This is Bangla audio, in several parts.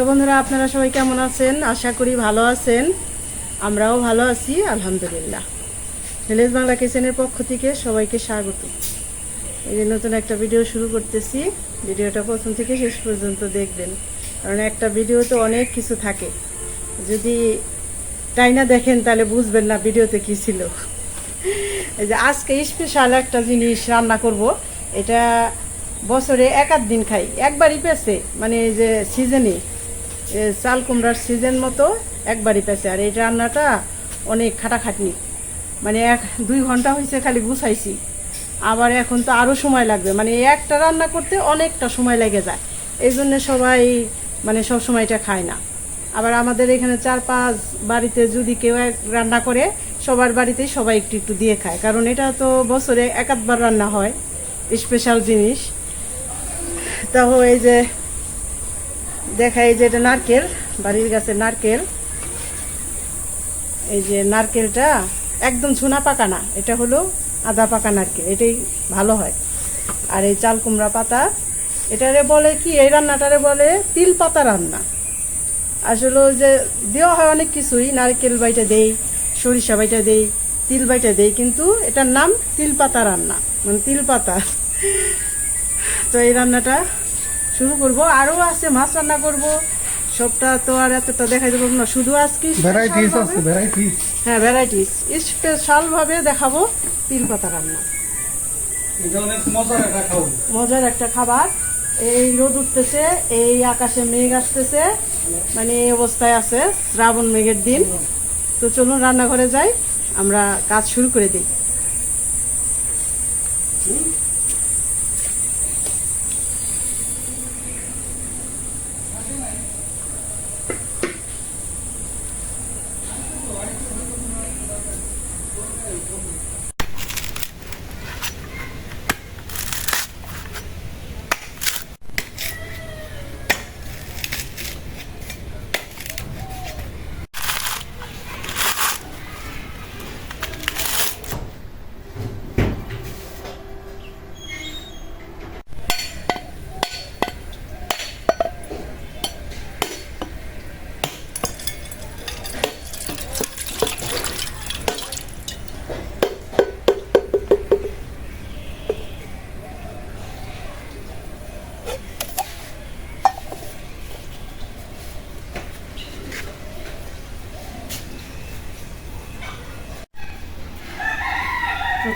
তো বন্ধুরা, আপনারা সবাই কেমন আছেন? আশা করি ভালো আছেন। আমরাও ভালো আছি, আলহামদুলিল্লাহ। ভিলেজ বাংলা কিচেনের পক্ষ থেকে সবাইকে স্বাগত। এই যে নতুন একটা ভিডিও শুরু করতেছি। ভিডিওটা প্রথম থেকে শেষ পর্যন্ত দেখবেন। কারণ একটা ভিডিওতে অনেক কিছু থাকে। যদি তাই না দেখেন, তাহলে বুঝবেন না ভিডিওতে কি ছিল। এই যে আজকে স্পেশাল একটা জিনিস রান্না করব। এটা বছরে এক দিন খাই। একবারই পেছে মানে যে সিজনে। চাল কুমড়ার সিজন মতো একবারই পেছে আর এই রান্নাটা অনেক খাটাখাটনি। মানে এক, দুই ঘণ্টা হয়েছে খালি গুছাইছি। আবার এখন তো আরও সময় লাগবে। মানে একটা রান্না করতে অনেকটা সময় লেগে যায়। এই জন্য সবাই মানে সব সময়টা খায় না। আবার আমাদের এখানে চার পাঁচ বাড়িতে যদি কেউ এক রান্না করে, সবার বাড়িতেই সবাই একটু একটু দিয়ে খায়। কারণ এটা তো বছরে এক আধবার রান্না হয়, স্পেশাল জিনিস। তাও এই যে দেখা এই যে এটা নারকেল, বাড়ির গাছের নারকেল। এই যে নারকেলটা একদম ঝুনা পাকা না, এটা হলো আদা পাকা নারকেল, এটাই ভালো হয়। আর এই চাল কুমড়া পাতা, এটারে বলে কি, এই রান্নাটারে বলে তিল পাতা রান্না। আসলে যে দেওয়া হয় অনেক কিছুই, নারকেল বাইটা দেই, সরিষা বাইটা দেই, তিল বাইটা দেই, কিন্তু এটার নাম তিল পাতা রান্না মানে তিল পাতা। তো এই রান্নাটা শুরু করব আরও আছে মাছ রান্না করব। সবটা তো আর এতটা দেখাই দেবো না শুধু আজকে ভ্যারাইটিস আছে ভ্যারাইটিস হ্যাঁ ভ্যারাইটিস স্পেশাল ভাবে দেখাবো তিল পাতা রান্না। এটা অনেক মজার একটা খাও মজার একটা খাবার। এই রোদ উঠতেছে এই আকাশে মেঘ আসতেছে মানে এই অবস্থায় আছে শ্রাবণ মেঘের দিন। তো চলুন রান্নাঘরে যাই আমরা কাজ শুরু করে দিই।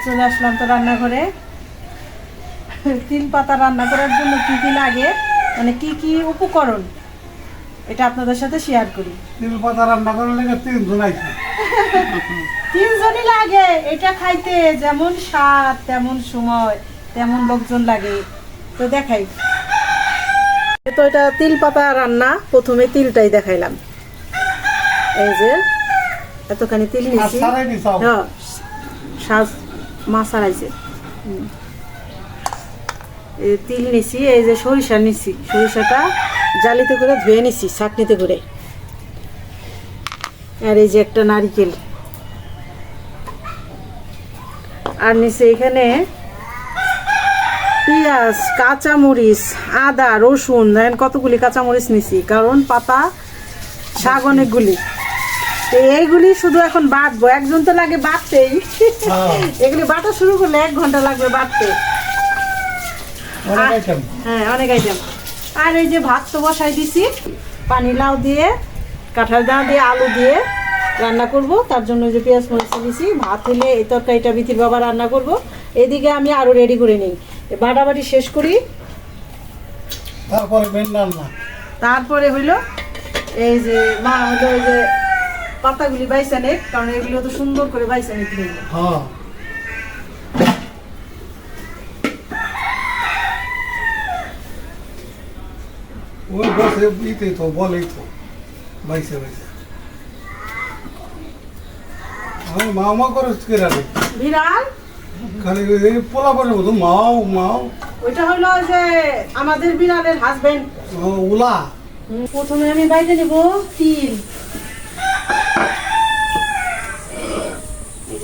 চলে আসলাম তো রান্নাঘরে। তিল পাতা রান্না করার জন্য কি কি লাগে মানে কি কি উপকরণ এটা আপনাদের সাথে শেয়ার করি। তিল পাতা রান্না করার লেগে তিনজন আইছে। তিনজনই লাগে এটা খাইতে যেমন স্বাদ তেমন সময় তেমন লোকজন লাগে। তো দেখাই। তো এটা তিল পাতা রান্না প্রথমে তিলটাই দেখাইলাম। এই যে এতখানি তিল নিয়েছি। হ্যাঁ মাছ এই তিল নিছি, এই যে সরিষা নিছি। সরিষাটা জালিতে করে ধুয়ে নিছি, চাটনিতে করে। আর এই যে একটা নারিকেল। আর নিচে এখানে পেঁয়াজ, কাঁচামরিচ, আদা, রসুন কতগুলি কাঁচামরিচ নিছি, কারণ পাতা, শাক অনেকগুলি। এইগুলি শুধু এখন বাটবো একজন তো লাগে বাটতেই হ্যাঁ। এগুলি বাটা শুরু করলে এক ঘণ্টা লাগবে আইটেম হ্যাঁ অনেক আইটেম আর এই যে ভাত তো বসাই দিছি। পানি লাউ দিয়ে কাঁঠাল দানা দিয়ে আলু দিয়ে রান্না করব। তার জন্য যে পেঁয়াজ মরিচ দিছি। ভাত হলে এই তরকারিটা বিথির বাবা রান্না করব। এদিকে আমি আরও রেডি করে নিই। বাটাবাটি শেষ করি। তারপরে তারপরে হইল এই যে মা হলো ওই যে পাতাগুলি বাইসা কারণ এগুলো তো সুন্দর করে বাইসা নিতে হ্যাঁ। ওই বসে ইতে তো বলেই তো বাইসে বাইসে আমি মামা করে কেরা নেই বিড়াল? খালি এই পোলা মাও মাও। ওইটা হলো যে আমাদের বিড়ালের হাজবেন্ড ও, উলা। প্রথমে আমি বাইরে নেব তিল।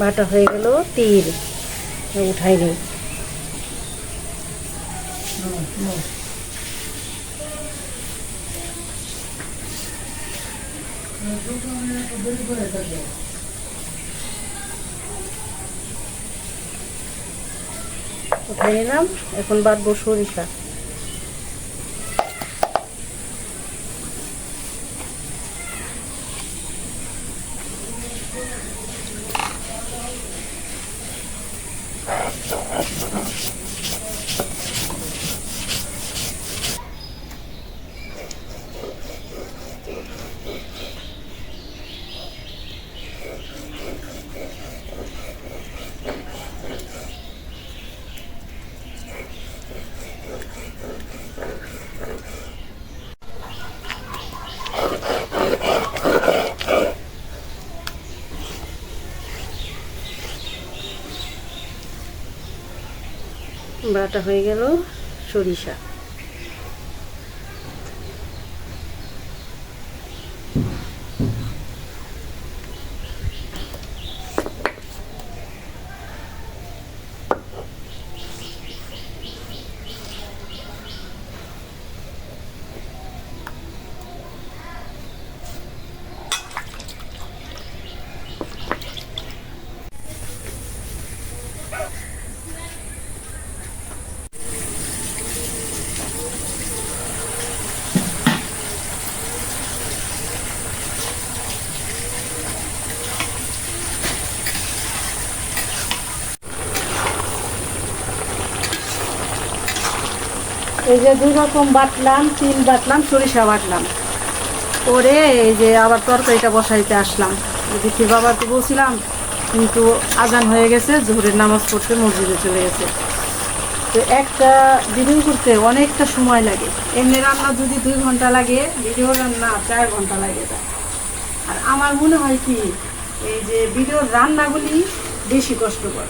বাটা হয়ে গেল তিল। উঠাই নেই। উঠাই নিলাম এখন বাটবো সরিষা। বাটা হয়ে গেল সরিষা। এই যে দুই রকম বাটলাম, তিন বাটলাম, সরিষা বাটলাম। করে এই যে আবার তরকারিটা বসাইতে আসলাম। দেখি বাবাকে বলছিলাম, কিন্তু আজান হয়ে গেছে, জোহরের নামাজ পড়তে মসজিদে চলে গেছে। তো একটা ভিডিও করতে অনেকটা সময় লাগে। এমনি রান্না যদি দুই ঘণ্টা লাগে, ভিডিও রান্না চার ঘণ্টা লাগে। আর আমার মনে হয় কি, এই যে ভিডিওর রান্নাগুলি বেশি কষ্টকর।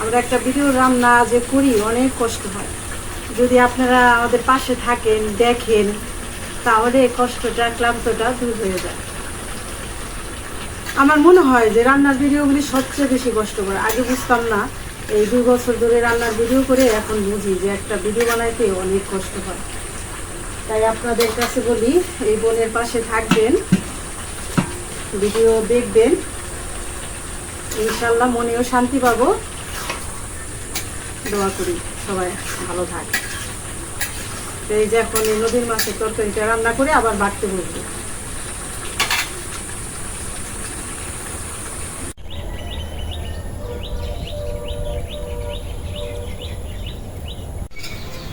আমরা একটা ভিডিও রান্না যে করি, অনেক কষ্ট হয়। যদি আপনারা আমাদের পাশে থাকেন, দেখেন, তাহলে কষ্টটা, ক্লান্তটা দূর হয়ে যায়। আমার মনে হয় যে রান্নার ভিডিওগুলি সবচেয়ে বেশি কষ্টকর। আগে বুঝতাম না, এই দুই বছর ধরে রান্নার ভিডিও করে এখন বুঝি যে একটা ভিডিও বানাইতে অনেক কষ্ট হয়। তাই আপনাদের কাছে বলি, এই বোনের পাশে থাকবেন, ভিডিও দেখবেন, ইনশাল্লাহ মনেও শান্তি পাবো। দোয়া করি সবাই ভালো থাকে। এই যে এখন এই নদীর মাছের তরকারিটা রান্না করে আবার বাড়তে বসবো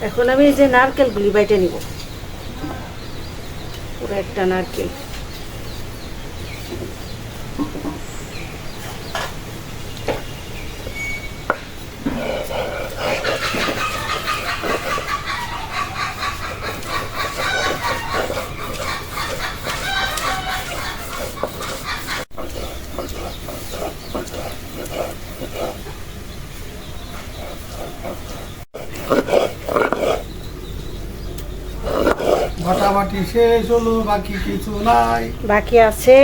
এখন আমি এই যে নারকেলগুলি বাইটে নিব। পুরো একটা নারকেল। বাটাবাটি শেষ হলো বাকি কিছু নাই। বাকি আছে?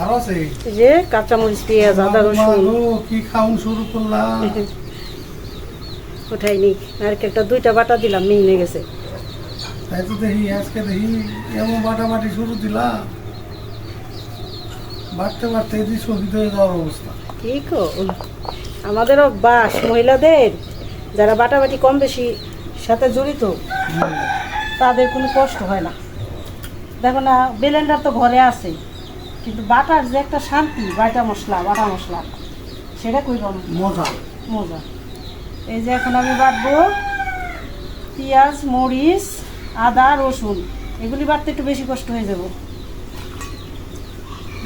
আর আছে? যে কাঁচামরিচ পেঁয়াজ আদা রসুন। কি খাউন শুরু করলাম? উঠাই নারকেলটা দুইটা বাটা দিলাম মিনে গেছে। তাই তো দেখি আজকে দেখি এমন বাটাবাটি শুরু দিলাম। বাড়তে বাড়তে এদিকে শহীদ হয়ে যাওয়ার অবস্থা। কি গো আমাদের অভ্যাস মহিলাদের। যারা বাটাবাটি কম বেশি সাথে জড়িত তাদের কোনো কষ্ট হয় না। দেখো না বেলেন্ডার তো ঘরে আছে কিন্তু বাটার যে একটা শান্তি বাটা মশলা বাটা মশলা সেটা কই মজা। মজা। এই যে এখন আমি বাটবো পেঁয়াজ মরিচ আদা রসুন এগুলি বাটতে একটু বেশি কষ্ট হয়ে যাব।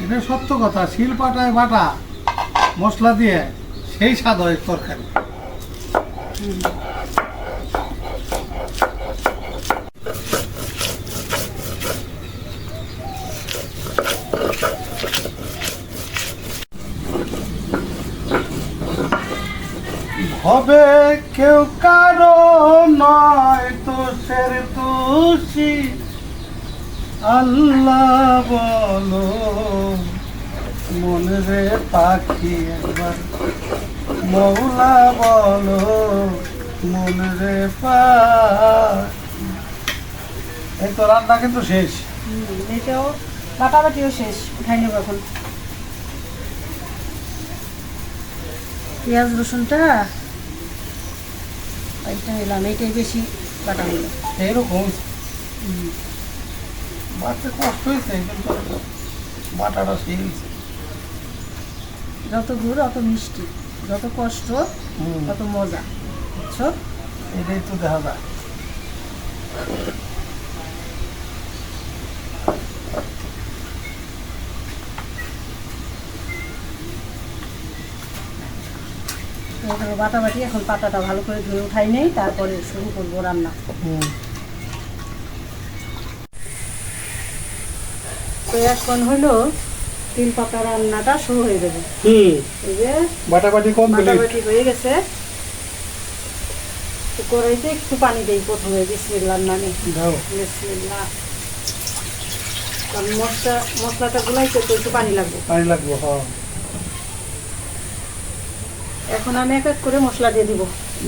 এটা সত্য কথা শিল পাটায় বাটা মশলা দিয়ে সেই স্বাদ হয় তরকারি হবে কেউ কারও নয় তো সের তুষি আল্লাহ বলো মনে রে পাখি একবার মৌলা বলো মনে রে এই তো রান্না কিন্তু শেষ। এটাও বাটাবাটিও শেষ উঠাই নেব এখন। পেঁয়াজ রসুনটা এইটা নিলাম এইটাই বেশি বাটা হলো এইরকম? বাড়তে কষ্ট হয়েছে কিন্তু বাটাটা সেই যত গুড় অত মিষ্টি। যত কষ্ট তত মজা বুঝছ? এটাই তো দেখা যায় এখানে বাটাবাটি এখন পাতাটা ভালো করে ধুয়ে উঠাই নেই তারপরে শুরু করব রান্না। এখন হলো তিল পাতা রান্নাটা শুরু হয়ে যাবে। হুম। এই যে বাটাবাটি কমপ্লিট বাটাবাটি হয়ে গেছে। তো কড়াইতে একটু পানি দেই প্রথমে বিসমিল্লার নামে। দাও। বিসমিল্লাহ। কারণ মশলা মশলাটা গুলাইতে তো একটু পানি লাগবে। পানি লাগবে হ্যাঁ এখন আমি এক এক করে মশলা দিয়ে দিব।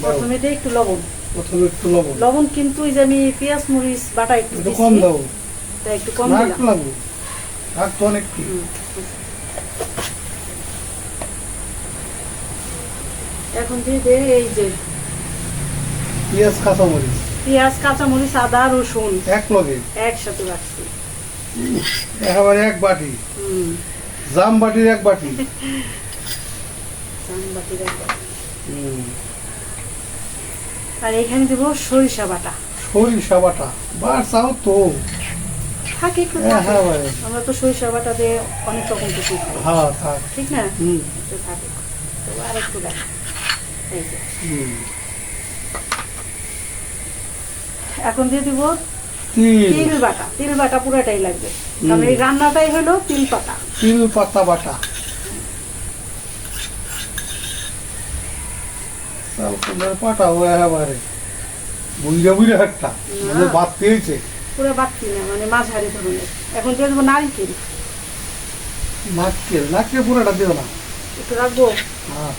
প্রথমে দিই একটু লবণ। প্রথমে একটু লবণ। লবণ কিন্তু এই যে আমি পেঁয়াজ মরিচ বাটা একটু কম দাও। তাই একটু কম দিলাম। একটু লাগবে তো অনেক কি হুম। এখন দিয়ে দে এই যে পেঁয়াজ কাঁচামরিচ। পেঁয়াজ কাঁচামরিচ আদা রসুন এক লগে। একসাথে রাখছি। একেবারে এক বাটি। জাম বাটির এক বাটি। আর এখানে দেবো সরিষা বাটা। সরিষা বাটা। বার চাও তো। থাকে একটু হ্যাঁ। হ্যাঁ আমরা তো সরিষা বাটা দিয়ে অনেক রকম কিছু হ্যাঁ থাক। ঠিক না? হুম। থাকে তো আর একটু দেখ। এই যে। এখন দিয়ে দিব তিল। বাটা। তিল বাটা পুরোটাই লাগবে। কারণ এই রান্নাটাই হলো তিল পাতা। তিল পাতা বাটা। চাল কুমড়ার একেবারে বুঝে বুঝে একটা। মানে বাদ পেয়েছে পুরো বাড়তি না মানে মাঝারি ধরনের। এখন দিয়ে দেবো নারকেল। নারকেল। নারকেল পুরোটা দিও না। একটু রাখব? হ্যাঁ।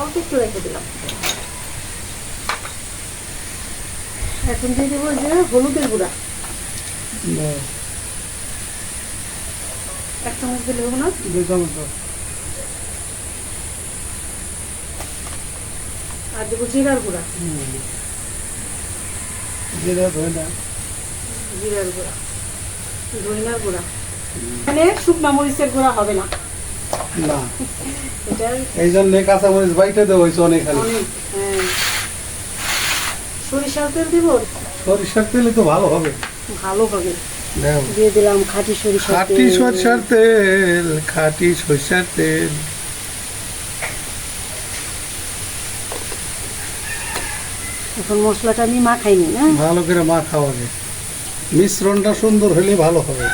অল্প একটু রেখে দিলাম। এখন দিয়ে দেবো যে হলুদের গুঁড়া। এক চামচ দিলে হবে না? দুই চামচ আর দেবো জিরার গুঁড়া। জিরা ধরে জিরার গুঁড়া। ধনিয়ার গুঁড়া। এখানে শুকনা মরিচের গুঁড়া হবে না। না। এই জন্য কাঁচামরিচ বাইটে দেওয়া হয়েছে অনেক খালি। অনেক সরিষার তেল দিব? সরিষার তেলে তো ভালো হবে। ভালো হবে। দিয়ে দিলাম খাঁটি সরিষার খাটি তেল। তেল খাটি সরষার তেল। এখন মশলাটা আমি মাখাইনি না? ভালো করে মা খাওয়াবে মিশ্রণটা সুন্দর হলে ভালো হবে।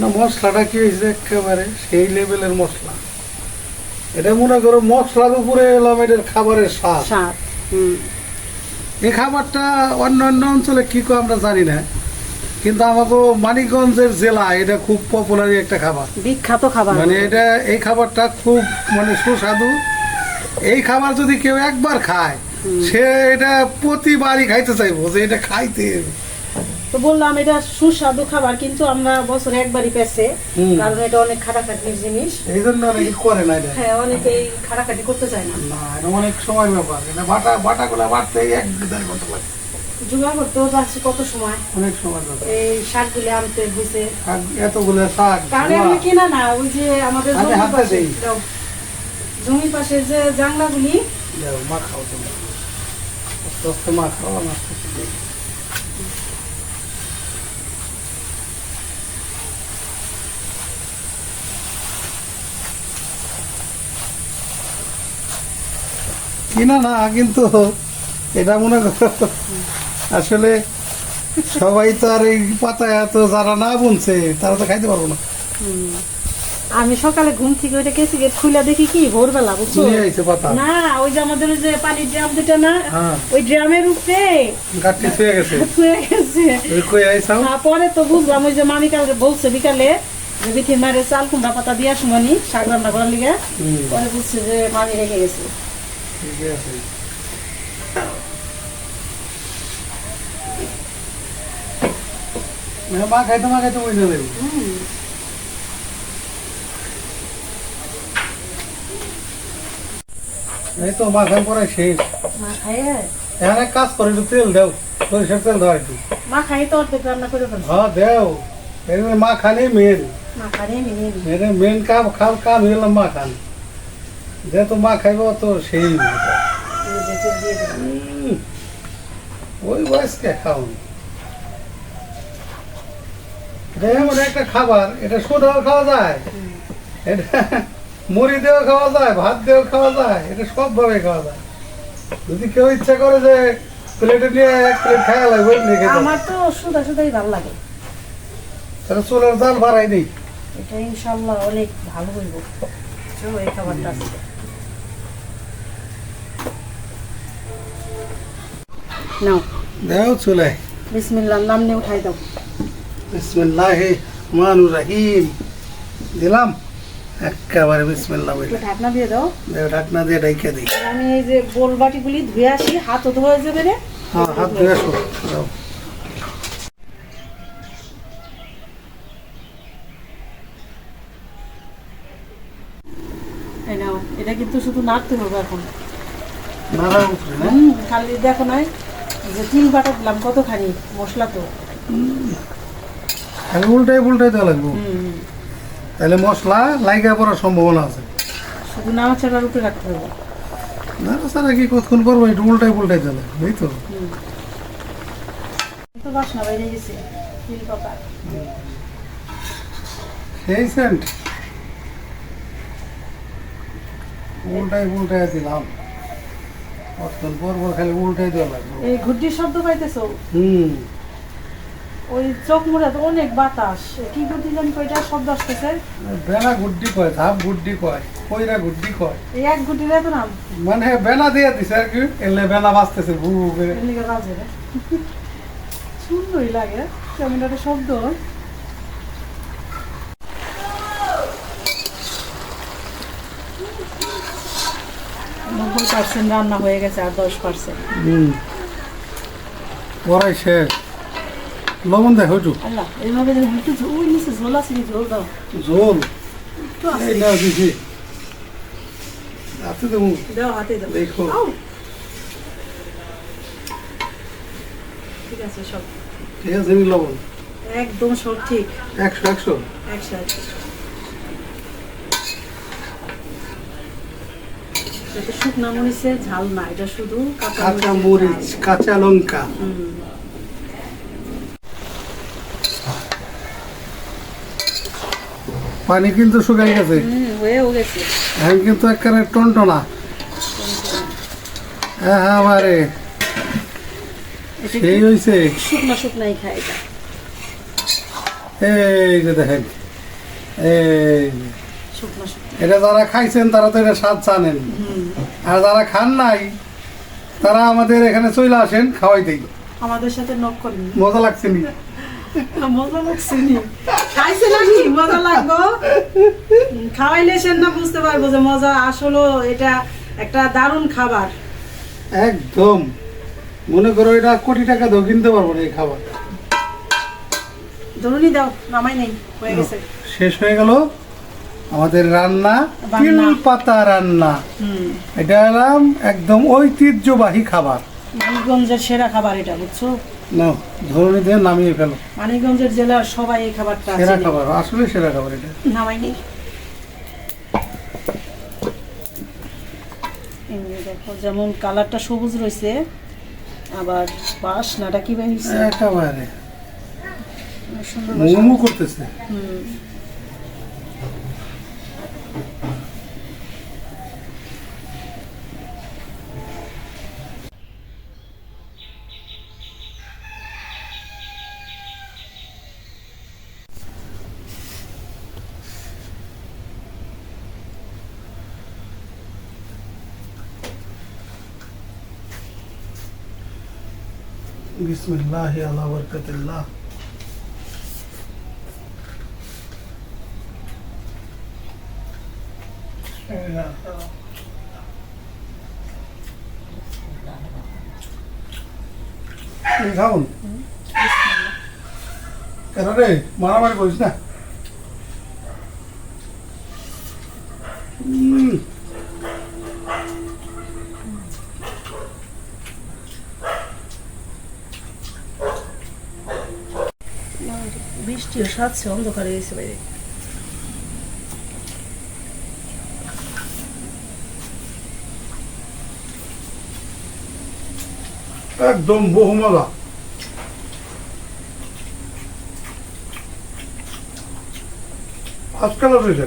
না মশলাটা কি হয়েছে একেবারে? সেই লেভেলের মশলা। এটা মনে করো মশলার উপরে এলাম এটার খাবারের স্বাদ। স্বাদ এই খাবারটা অন্য অন্য অঞ্চলে কি করে আমরা জানি না কিন্তু আমাকে মানিকগঞ্জের জেলা এটা খুব পপুলার একটা খাবার। বিখ্যাত খাবার। মানে এটা এই খাবারটা খুব মানে সুস্বাদু। এই খাবার যদি কেউ একবার খায় সে এটা প্রতিবারই খাইতে চাইব যে এটা খাইতে তো বললাম এটা সুস্বাদু খাবার কিন্তু আমরা বছরে একবারই পেছে কারণ এটা অনেক খাটাখাটির জিনিস। এই জন্য অনেকে করে না এটা। হ্যাঁ অনেকেই খাটাখাটি করতে চায় না। না এটা অনেক সময় ব্যাপার। এটা বাটা বাটা গুলা বাটতে এক দেড় ঘণ্টা লাগে। জোগাড় করতেও যাচ্ছে কত সময়? অনেক সময় ব্যাপার এই শাকগুলি আনতে হয়েছে শাক এতগুলো শাক কারণ। এমনি কিনা না ওই যে আমাদের আমি জমির পাশে। জমির পাশে যে জাংলাগুলি দাও, মা খাও তুমি। আস্তে আস্তে মা খাও আমি কিনা না কিন্তু এটা মনে করো আসলে সবাই তো আর এই পাতায় এত যারা না বুনছে তারা তো খাইতে পারব না। আমি সকালে ঘুম থেকে ওইটা কেসি গেট খুলে দেখি কি ভোরবেলা বুঝছ? না ওই যে আমাদের ওই যে পানির ড্রাম যেটা না হ্যাঁ। ওই ড্রামের উপরে। গাঠটি ছুঁয়ে গেছে। আইসাও তারপরে তো বুঝলাম ওই যে মামি কালকে বলছে বিকালে যে বিথির মারে চাল কুমড়া পাতা দিয়ে শুনি শাক রান্না করার লিগে। পরে বুঝছে যে মামি রেখে গেছে। ঠিক আছে মা খাইতে মা খাইতে বুঝতে দেবো এই তো মাখান পরে শেষ এখানে কাজ করে একটু তেল দাও সরিষার তেল দাও একটু মা খাই তো অর্ধেক রান্না করে হ্যাঁ দেও মা খানি মেন মা খাইয়ে নিয়ে নি। মেরে মেন কাম খাম কাম হইলাম মা খান যেহেতু মা খাইব তো সেই ওই বয়সকে খাওন। এমন একটা খাবার। এটা সোদাও খাওয়া যায়। এটা মুড়ি দিয়েও খাওয়া যায় ভাত দিয়েও খাওয়া যায়। এটা সব ভাবে খাওয়া যায়। যদি কেউ ইচ্ছা করে যে প্লেটে নিয়ে এক প্লেট খাওয়া লাগবে আমার তো সুদা সুদাই ভালো লাগে। তাহলে চুলের জাল বাড়াই দিই। এটা ইনশাল্লাহ অনেক ভালো হইব। চলো এই খাবারটা নাও। দেও চুলে বিসমিল্লাহ নাম নিয়ে উঠাই দাও। বিসমিল্লাহ রহমানুর রহিম। দিলাম? একেবারে বিসমিল্লাহ বলে ঢাকনা দিয়ে দাও। দেও ঢাকনা দিয়ে ডাইকে দিই। আমি এই যে বোল বাটিগুলি ধুয়ে আসি হাতও ধোয়া যাবে রে। হ্যাঁ হাত ধুয়ে আসো। যাও এটা কিন্তু শুধু নাড়তে হবে এখন। নাড়া খালি দেখো নাই। যে তিল বাটা দিলাম কতখানি? মশলা তো। খালি উল্টাই উল্টাই দেওয়া লাগবে। তাহলে মশলা লাইগা পড়ার সম্ভাবনা আছে। শুধু উপরে রাখতে হবে। ছাড়া কি কতক্ষণ করব? একটু উল্টাই উল্টাই দেওয়া লাগবে এই তো। হুম। তো বাসনা বাইরে গেছে তিল পাতা। সেই সেন্ট। উল্টাই উল্টাই দিলাম। কতক্ষণ পর পর খালি উল্টাই দেওয়া লাগবে। এই ঘুরটির শব্দ পাইতেছো? হুম। ওই চোখ মুড়ে তো অনেক বাতাস। কি ঘুরটি জানি কয়টা শব্দ আসতেছে? বেনা গুড্ডি কয় ধাপ গুড্ডি কয় কইরা গুড্ডি কয়। এই এক ঘুরটির এত নাম? মানে বেনা দিয়ে দিছে আর কি এলে বেনা বাঁচতেছে ভু করে। বাজে সুন্দরই লাগে কেমন একটা শব্দ। নব্বই পার্সেন্ট রান্না হয়ে গেছে আর দশ পার্সেন্ট হুম। শেষ লবণ দেখো একটু আল্লাহ এইভাবে যদি একটু ঝোল নিচে ঝোল আছে ঝোল দাও। ঝোল? এই নাও দিছি আছে তো দাও হাতে দাও। দেখো। ঠিক আছে সব। ঠিক আছে লবণ। একদম সব ঠিক। একশো একশো। একসাথে এটা শুকনা ঝাল না এটা শুধু কাঁচা মরিচ কাঁচা লঙ্কা। পানি কিন্তু শুকাই গেছে। এখন কিন্তু একখানে টনটনা। হ্যাঁ হ্যাঁ এটা সেই হয়েছে শুকনা শুকনাই খাই এই যে দেখেন। এই এটা যারা খাইছেন তারা তো এটা স্বাদ জানেন। আর যারা খান নাই তারা আমাদের এখানে চলে আসেন খাওয়াই দেই আমাদের সাথে নক করেন মজা লাগছে নি? মজা লাগছে নি? খাইছে নাকি? মজা লাগবো? খাওয়াইলে সেন না বুঝতে পারব যে মজা আসলে এটা একটা দারুণ খাবার। একদম। মনে করো এটা কোটি টাকা দাও কিনতে পারব না এই খাবার। ধরুনই দাও নামাই নেই হয়ে গেছে। শেষ হয়ে গেল। আমাদের রান্না তিল পাতা রান্না। হুম। এটা এলাম একদম ঐতিহ্যবাহী খাবার। মানিকগঞ্জের সেরা খাবার এটা বুঝছ? না ধরুন দিয়ে নামিয়ে ফেলো। মানিকগঞ্জের জেলার সবাই এই খাবারটা সেরা খাবার আসলে সেরা খাবার এটা। নামাই নেই এই যে দেখো যেমন কালারটা সবুজ রয়েছে আবার বাসনাটা কি বেরিয়েছে একেবারে। সুন্দর মোমো করতেছে। হুম। বিসমিল্লাহ আল্লাহ বরকতুল্লাহ খাউন কেন রে মারামারি করিস না সাথে অন্ধকার হয়ে গেছে বাইরে। একদম বহু মজা আজকাল রয়েছে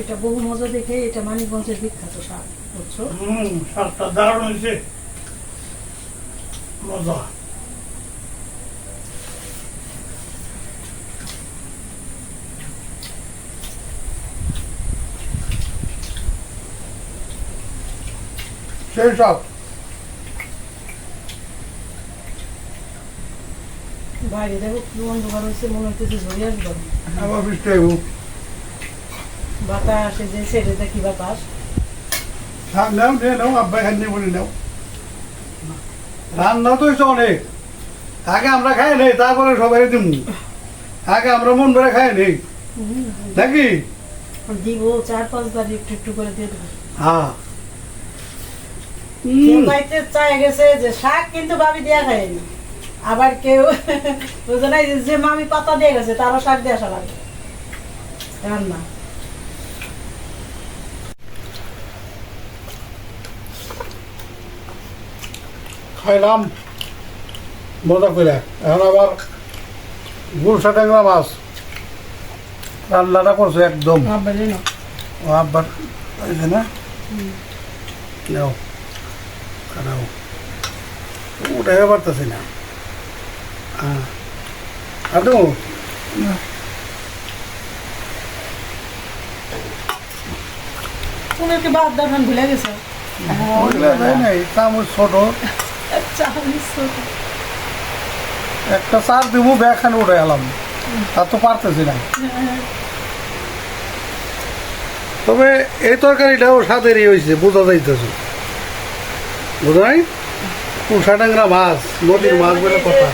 এটা বহু মজা দেখে এটা মানিকগঞ্জের বিখ্যাত শাক বুঝছ? হুম শাকটা দারুণ হয়েছে। মজা সেই সব বাইরে দেখো কি অন্ধকার হয়েছে মনে হচ্ছে ঝরে আসবে আবার বৃষ্টি আইব বাতাস এই যে ছেড়ে দেখি বাতাস শাক নাও নিয়ে নাও আব্বা এখানে বলে নাও রান্না তো হয়েছে অনেক। আগে আমরা খাই নেই তারপরে সবাই দিব আগে আমরা মন ভরে খাই নেই। নাকি? দিব চার পাঁচ বার একটু একটু করে দিয়ে দেবো। হ্যাঁ। খাইতে চাই গেছে যে শাক কিন্তু ভাবি দেয়া খায়নি আবার কেউ বুঝে নাই যে- মামি পাতা দিয়ে গেছে তারও শাক দিয়ে আসা রান্না। খাইলাম মজা করে। এখন আবার গুলশা ট্যাংরা মাছ। রান্নাটা করছে একদম। আব্বার হয়েছে না? নাও খানাও উঠে পারতেছি না। হ্যাঁ। তুমি কি বাদ ভুলে গেছো। চামচ ছোট চাউমিন ছোট। একটা চার দিব ব্যাগখানে উঠে এলাম তা তো পারতেছি না। তবে এই তরকারিটাও স্বাদেরই হয়েছে বোঝা যাইতেছে। বোঝা নাই? কুষা ট্যাংরা মাছ নদীর মাছ বলে কথা।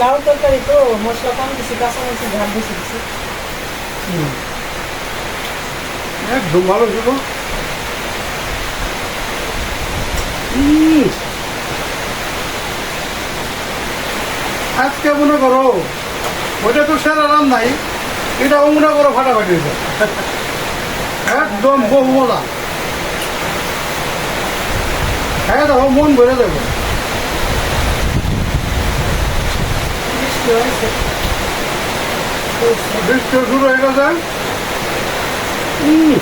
লাউ তরকারি তো মশলা কম দিছি কাঁচামরিচি ঝাল বেশি দিছি। একদম ভালো ছিল। আজকে মনে করো, ওইটা তো সেরা রাম নাই এটাও মনে করো ফাটাফাটি একদম বহু মজা হ্যাঁ দেখো, মন ভরে দেবো বৃষ্টি শুরু হয়ে গেছে। উম।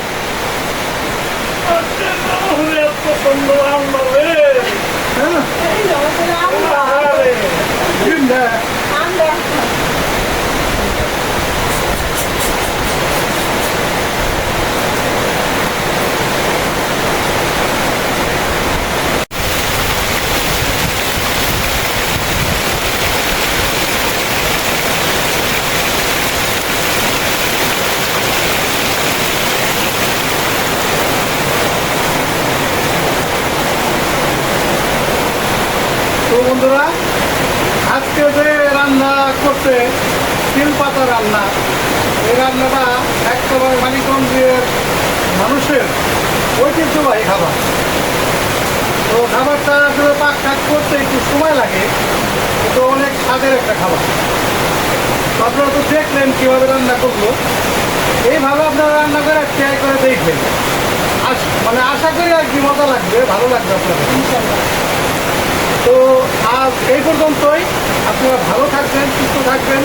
হ্যাঁ এই যে আমাদের আমরা চিন্তা আমরা তো বন্ধুরা আজকে যে রান্না করছে তিল পাতা রান্না এই রান্নাটা একেবারে মানিকগঞ্জের মানুষের ঐতিহ্যবাহী খাবার তো খাবারটা আসলে পাক কাজ করতে একটু সময় লাগে কিন্তু অনেক স্বাদের একটা খাবার তো আপনারা তো দেখলেন কীভাবে রান্না করল। এইভাবে আপনারা রান্না করে ট্রাই করে দেখবেন। মানে আশা করি আর কি মজা লাগবে, ভালো লাগবে আপনাদের। তো আজ এই পর্যন্তই। আপনারা ভালো থাকবেন, সুস্থ থাকবেন,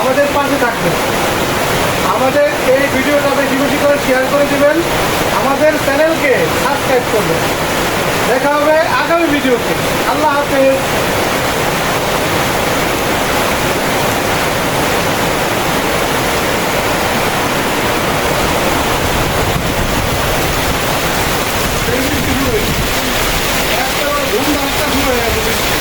আমাদের পাশে থাকবেন। আমাদের এই ভিডিওটা বেশি বেশি করে শেয়ার করে দেবেন। আমাদের চ্যানেলকে সাবস্ক্রাইব করবেন। দেখা হবে আগামী ভিডিওতে। আল্লাহ হাফেজ। 温暖化被害が出てきて